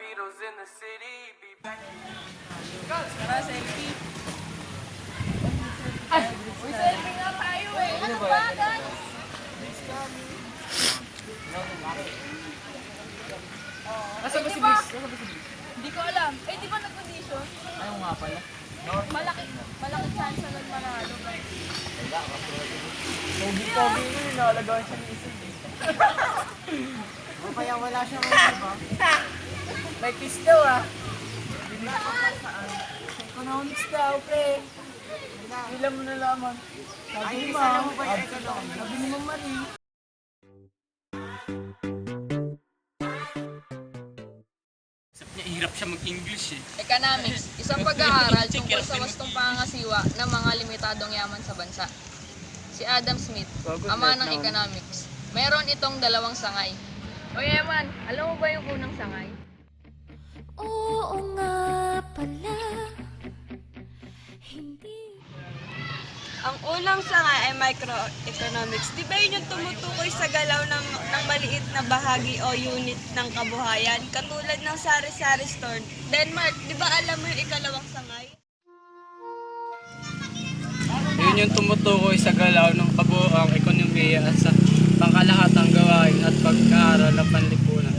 Beatles in the city. Be back. Tara, selfie. Ay, uy, selfie nga tayo eh. Ano ba, guys? Nasa ba si Di ba? Bliss? Nasa ba si Bliss? Hindi ko alam. Eh, di ba nag-condition? Ayaw nga pala. Malaki, malaki chance na nagmanalo. Pogi-pogi mo yun, nalagawan siya ng isip eh. Kaya wala siya ngayon, diba? May kiss daw ah. Economics daw, pre. Ilan mo na lamang. Sabi ni ma'am, sabi ni ma'am Marie. Hirap siya mag-English eh. Economics, isang pag-aaral tungkol sa wastong pangangasiwa ng mga limitadong yaman sa bansa. Si Adam Smith, ama ng economics. Meron itong dalawang sangay. O Eman, alam mo ba yung unang sangay? Oo nga pala Hindi Ang unang sanga ay microeconomics. Di ba yun yung tumutukoy sa galaw ng, ng maliit na bahagi o unit ng kabuhayan? Katulad ng sari-sari store. Denmark, di ba alam mo yung ikalawang sangay? Yun yung tumutukoy sa galaw ng kabuoang ekonomiya at sa pangkalahatang gawain at pag-aaral ng panlipunan.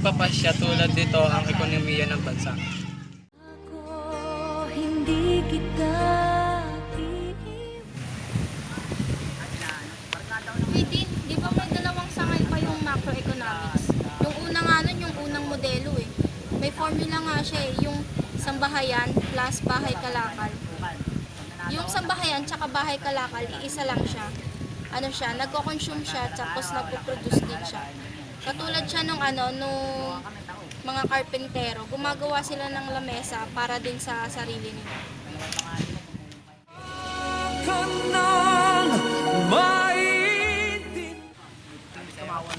Pagpapasya tulad dito ang ekonomiya ng bansa. Ako hindi kita Wait, din, di ba may dalawang sangay pa yung macroeconomics? Yung una nga nun, yung unang modelo eh. May formula nga siya eh, yung sambahayan plus bahay kalakal. Yung sambahayan tsaka bahay kalakal, iisa lang siya. Ano siya, nagko-consume siya tapos nagpo-produce din siya. Katulad siya nung ano, nung mga karpentero, gumagawa sila ng lamesa para din sa sarili nila.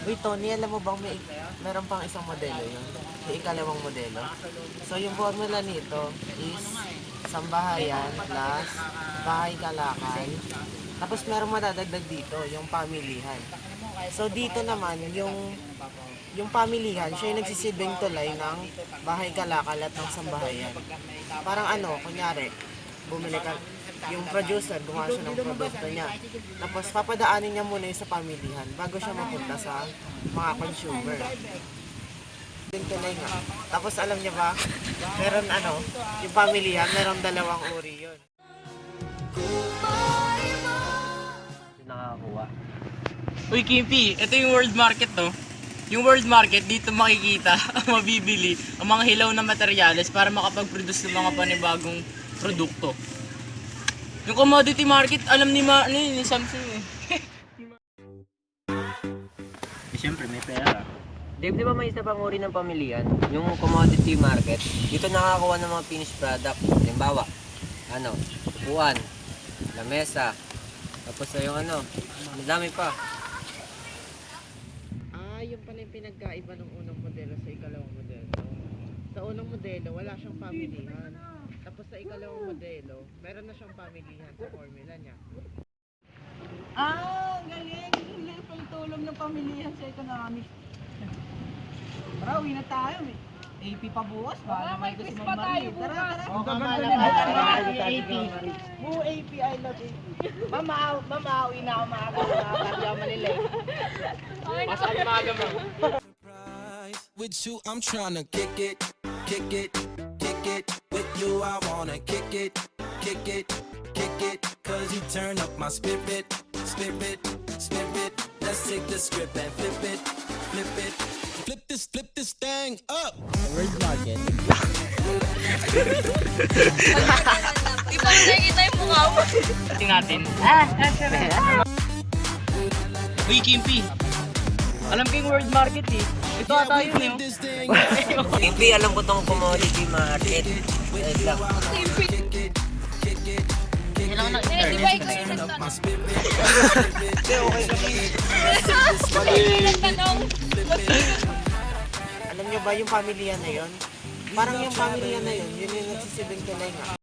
Uy, Tony, alam mo bang may meron pang isang modelo yun? Yung ikalawang modelo. So, yung formula nito is sambahayan plus bahay kalakal. Tapos meron madadagdag dito, yung pamilihan. So, dito naman, yung yung pamilihan, siya yung nagsisilbing tulay ng bahay kalakal at ng sambahayan. Parang ano, kunyari, bumili ka, yung producer, gumawa siya ng produkto niya. Tapos papadaanin niya muna yung sa pamilihan bago siya mapunta sa mga consumer. Yung tulay nga. Tapos alam niya ba, meron ano, yung pamilihan, meron dalawang uri yun. Nakakuha. Uy, Kimpi, ito yung world market to. Yung world market, dito makikita, mabibili ang mga hilaw na materyales para makapag-produce ng mga panibagong produkto. Yung commodity market, alam ni Ma, ano yun, ni Samsung eh. Siyempre, may pera. Dave, di ba may isa pang uri ng pamilihan? Yung commodity market, dito nakakakuha ng mga finished product. Halimbawa, ano, upuan, lamesa, tapos yung ano, madami pa. Yung pala yung pinagkaiba ng unang modelo sa ikalawang modelo. Sa unang modelo, wala siyang pamilihan. Tapos sa ikalawang modelo, meron na siyang pamilihan sa formula niya. Ah, galing. Hindi pa yung tulong ng pamilihan sa economics. Tara, uwi na tayo eh. AP pa bukas, baka may quiz pa tayo bukas. Oh, kamala ka. AP. Who AP? I love AP. Mama, mama, uwi na ako maaga. Nakakati ako malilay. Masal maaga mo. With you, I'm tryna kick it, kick it, kick it. With you, I wanna kick it, kick it, kick it. Cause you turn up my spirit, spirit, spirit. Let's take the script and flip it, flip it. Flip this, flip this thing up. World market. Di ba nakikita yung mukha mo? Ating natin. Uy, Kimpi. Alam ko yung world market eh. Ito ata yun eh. Flip this thing. Hindi, alam ko tong commodity market. Wait lang. Eh, di ba ikaw yung nagtanong? Ikaw yung nagtanong? Alam niyo ba yung pamilihan na yun? Parang yung pamilihan na yun, yun yung nagsisilbing tulay nga.